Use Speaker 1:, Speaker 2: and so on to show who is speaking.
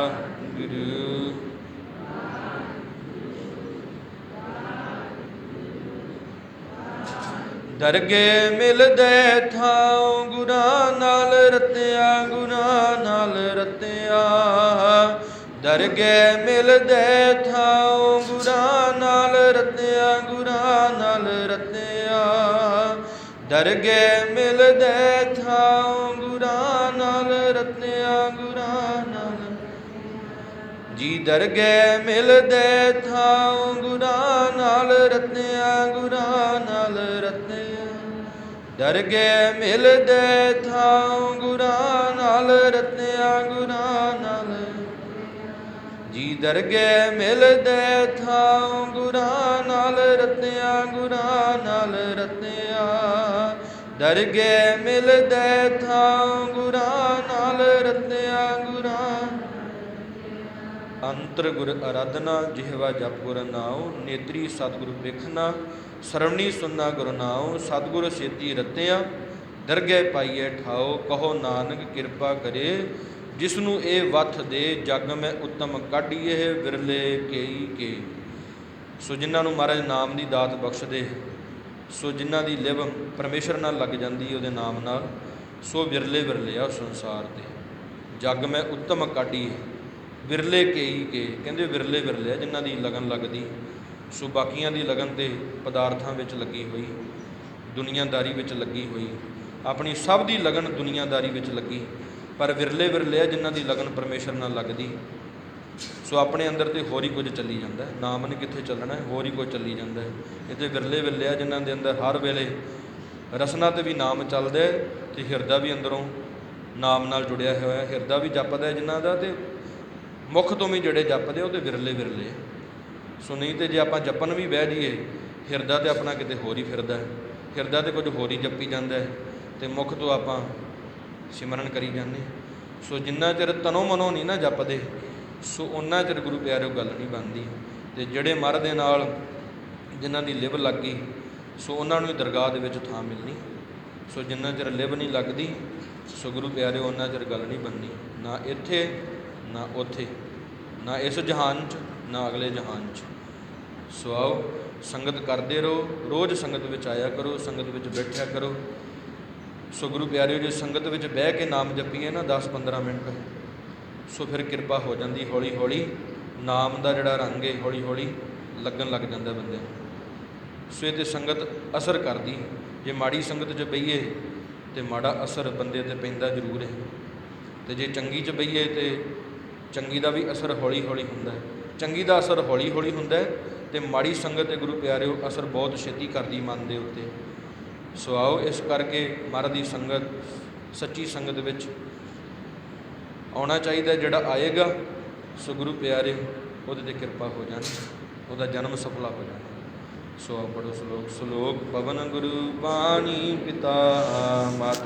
Speaker 1: ਗੁਰੂ। ਦਰਗੇ ਮਿਲਦੇ ਥਾਉ, ਗੁਰਾਂ ਨਾਲ ਰਤਿਆ, ਗੁਰਾਂ ਨਾਲ ਰਤਿਆ। ਦਰਗੇ ਮਿਲਦੇ ਥਾਉ, ਗੁਰਾਂ ਨਾਲ ਰਤਿਆ, ਗੁਰਾਂ ਨਾਲ ਰਤਿਆ। ਦਰਗੇ ਮਿਲਦੇ ਥਾਉ, ਗੁਰਾਂ ਨਾਲ ਰਤਿਆ, ਗੁਰਾਂ ਨਾਲ ਜੀ ਦਰਗੇ ਮਿਲਦੇ ਥਾਉ ਗੁਰਾਂ ਨਾਲ ਰਤਿਆ ਗੁਰਾਂ ਨਾਲ ਰਤਿਆ ਦਰਗੇ ਮਿਲਦੇ ਥਾਉ ਗੁਰਾਂ ਨਾਲ ਰਤਿਆ ਗੁਰਾਂ ਨਾਲ ਜੀ ਦਰਗੇ ਮਿਲਦੇ ਥਾਉ ਗੁਰਾਂ ਨਾਲ ਰਤਿਆ ਗੁਰਾਂ ਨਾਲ ਰਤਿਆ ਦਰਗੇ ਮਿਲਦੇ ਥਾਉ ਗੁਰਾਂ ਨਾਲ ਰਤਿਆ ਗੁਰਾਂ ਅੰਤਰ ਗੁਰ ਅਰਾਧਨਾ, ਜਿਹਵਾ ਜਪ ਗੁਰ ਨਾਉ, ਨੇਤਰੀ ਸਤਿਗੁਰ ਵੇਖਣਾ, ਸਰਵਣੀ ਸੁਨਣਾ ਗੁਰ ਨਾਉ, ਸਤਿਗੁਰ ਸੇਤੀ ਰਤਿਆ, ਦਰਗਹਿ ਪਾਈਏ ਠਾਓ ਕਹੋ ਨਾਨਕ ਕਿਰਪਾ ਕਰੇ ਜਿਸ ਨੂੰ ਇਹ ਵਥ ਦੇ, ਜਗ ਮੈਂ ਉਤਮ ਕਾਢੀਏ ਵਿਰਲੇ ਕੇਈ ਕੇ। ਸੋ ਜਿਨ੍ਹਾਂ ਨੂੰ ਮਹਾਰਾਜ ਨਾਮ ਦੀ ਦਾਤ ਬਖਸ਼ਦੇ, ਸੋ ਜਿਨ੍ਹਾਂ ਦੀ ਲਿਵ ਪਰਮੇਸ਼ਰ ਨਾਲ ਲੱਗ ਜਾਂਦੀ ਉਹਦੇ ਨਾਮ ਨਾਲ, ਸੋ ਵਿਰਲੇ ਵਿਰਲੇ ਆ ਸੰਸਾਰ ਦੇ। ਜਗ ਮੈਂ ਉਤਮ ਕਾਢੀ ਵਿਰਲੇ ਕੇਈ ਕੇ ਕਹਿੰਦੇ ਵਿਰਲੇ ਵਿਰਲੇ ਆ ਜਿਨ੍ਹਾਂ ਦੀ ਲਗਨ ਲੱਗਦੀ। ਸੋ ਬਾਕੀਆਂ ਦੀ ਲਗਨ ਤੇ ਪਦਾਰਥਾਂ ਵਿੱਚ ਲੱਗੀ ਹੋਈ ਦੁਨੀਆਦਾਰੀ ਵਿੱਚ ਲੱਗੀ ਹੋਈ। ਆਪਣੀ ਸਭ ਦੀ ਲਗਨ ਦੁਨੀਆਦਾਰੀ ਵਿੱਚ ਲੱਗੀ ਪਰ ਵਿਰਲੇ ਵਿਰਲੇ ਆ ਜਿਨ੍ਹਾਂ ਦੀ ਲਗਨ ਪਰਮੇਸ਼ਰ ਨਾਲ ਲੱਗਦੀ। ਸੋ ਆਪਣੇ ਅੰਦਰ ਤੇ ਹੋਰ ਹੀ ਕੁਝ ਚੱਲੀ ਜਾਂਦਾ ਹੈ। ਨਾਮ ਨੇ ਕਿੱਥੇ ਚੱਲਣਾ ਹੈ, ਹੋਰ ਹੀ ਕੁਝ ਚੱਲੀ ਜਾਂਦਾ ਹੈ। ਇਹ ਵਿਰਲੇ ਵਿਰਲੇ ਆ ਜਿਨ੍ਹਾਂ ਦੇ ਅੰਦਰ ਹਰ ਵੇਲੇ ਰਸਨਾ ਤੇ ਵੀ ਨਾਮ ਚੱਲਦਾ ਹੈ ਤੇ ਹਿਰਦਾ ਵੀ ਅੰਦਰੋਂ ਨਾਮ ਨਾਲ ਜੁੜਿਆ ਹੋਇਆ ਹੈ। ਹਿਰਦਾ ਵੀ ਜਪਦਾ ਹੈ ਜਿਨ੍ਹਾਂ ਦਾ ਤੇ ਮੁੱਖ ਤੋਂ ਵੀ ਜਿਹੜੇ ਜਪਦੇ ਉਹ ਤੇ ਵਿਰਲੇ ਵਿਰਲੇ ਸੋ ਨਹੀਂ ਤੇ ਜੇ ਆਪਾਂ ਜਪਣ ਵੀ ਬਹਿ ਜਾਈਏ, ਹਿਰਦਾ ਤੇ ਆਪਣਾ ਕਿਤੇ ਹੋਰ ਹੀ ਫਿਰਦਾ ਹੈ। ਹਿਰਦਾ ਤੇ ਕੁਝ ਹੋਰ ਹੀ ਜੱਪੀ ਜਾਂਦਾ ਹੈ ਤੇ ਮੁਖ ਤੋਂ ਆਪਾਂ ਸਿਮਰਨ ਕਰੀ ਜਾਂਦੇ ਸੋ ਜਿੰਨਾ ਚਿਰ ਤਨੋ ਮਨੋ ਨਹੀਂ ਨਾ ਜਪਦੇ, ਸੋ ਉਹਨਾਂ ਚਿਰ ਗੁਰੂ ਪਿਆਰਿਓ ਗੱਲ ਨਹੀਂ ਬਣਦੀ। ਤੇ ਜਿਹੜੇ ਮਰ ਦੇ ਨਾਲ ਜਿਨ੍ਹਾਂ ਦੀ ਲਿਵ ਲੱਗ ਗਈ, ਸੋ ਉਹਨਾਂ ਨੂੰ ਹੀ ਦਰਗਾਹ ਦੇ ਵਿੱਚ ਥਾਂ ਮਿਲਣੀ। ਸੋ ਜਿੰਨਾ ਚਿਰ ਲਿਵ ਨਹੀਂ ਲੱਗਦੀ, ਸੋ ਗੁਰੂ ਪਿਆਰਿਓ ਉਹਨਾਂ ਚਿਰ ਗੱਲ ਨਹੀਂ ਬਣਨੀ। ਨਾ ਇੱਥੇ ਨਾ ਉੱਥੇ, ਨਾ ਇਸ ਜਹਾਨ 'ਚ, ਨਾ ਅਗਲੇ ਜਹਾਨ 'ਚ। ਸੋ ਆਓ ਸੰਗਤ ਕਰਦੇ ਰਹੋ, ਰੋਜ਼ ਸੰਗਤ ਵਿੱਚ ਆਇਆ ਕਰੋ, ਸੰਗਤ ਵਿੱਚ ਬੈਠਿਆ ਕਰੋ। ਸੋ ਗੁਰੂ ਪਿਆਰਿਓ, ਜੇ ਸੰਗਤ ਵਿੱਚ ਬਹਿ ਕੇ ਨਾਮ ਜਪੀਏ ਨਾ 10-15 ਮਿੰਟ, ਸੋ ਫਿਰ ਕਿਰਪਾ ਹੋ ਜਾਂਦੀ ਹੌਲੀ ਹੌਲੀ ਨਾਮ ਦਾ ਜਿਹੜਾ ਰੰਗ ਹੈ ਹੌਲੀ ਹੌਲੀ ਲੱਗਣ ਲੱਗ ਜਾਂਦਾ ਬੰਦੇ ਨੂੰ। ਸੋ ਇਹ ਤੇ ਸੰਗਤ ਅਸਰ ਕਰਦੀ ਜੇ ਮਾੜੀ ਸੰਗਤ 'ਚ ਬਈਏ, ਤੇ ਮਾੜਾ ਅਸਰ ਬੰਦੇ ਤੇ ਪੈਂਦਾ ਜ਼ਰੂਰ ਹੈ ਤੇ ਜੇ ਚੰਗੀ 'ਚ ਬਈਏ, ਤੇ ਚੰਗੀ ਦਾ ਵੀ ਅਸਰ ਹੌਲੀ ਹੌਲੀ ਹੁੰਦਾ ਹੈ। ਚੰਗੀ ਦਾ ਅਸਰ ਹੌਲੀ ਹੌਲੀ ਹੁੰਦਾ ਹੈ ਤੇ ਮਾੜੀ ਸੰਗਤ ਤੇ ਗੁਰੂ ਪਿਆਰਿਓ ਅਸਰ ਬਹੁਤ ਛੇਤੀ ਕਰਦੀ ਮਨ ਦੇ ਉੱਤੇ। ਸੋ ਆਓ ਇਸ ਕਰਕੇ ਮਹਾਰਾਜ ਦੀ ਸੰਗਤ, ਸੱਚੀ ਸੰਗਤ ਵਿੱਚ ਆਉਣਾ ਚਾਹੀਦਾ ਜਿਹੜਾ ਆਏਗਾ, ਸੋ ਗੁਰੂ ਪਿਆਰੇ ਉਹਦੇ ਤੇ ਕਿਰਪਾ ਹੋ ਜਾਣੀ, ਉਹਦਾ ਜਨਮ ਸਫਲਾ ਹੋ ਜਾਣਾ। ਸੋ ਆਓ ਸ਼ਲੋਕ ਸ਼ਲੋਕ, ਪਵਨ ਗੁਰੂ ਬਾਣੀ ਪਿਤਾ, ਮਾਤਾ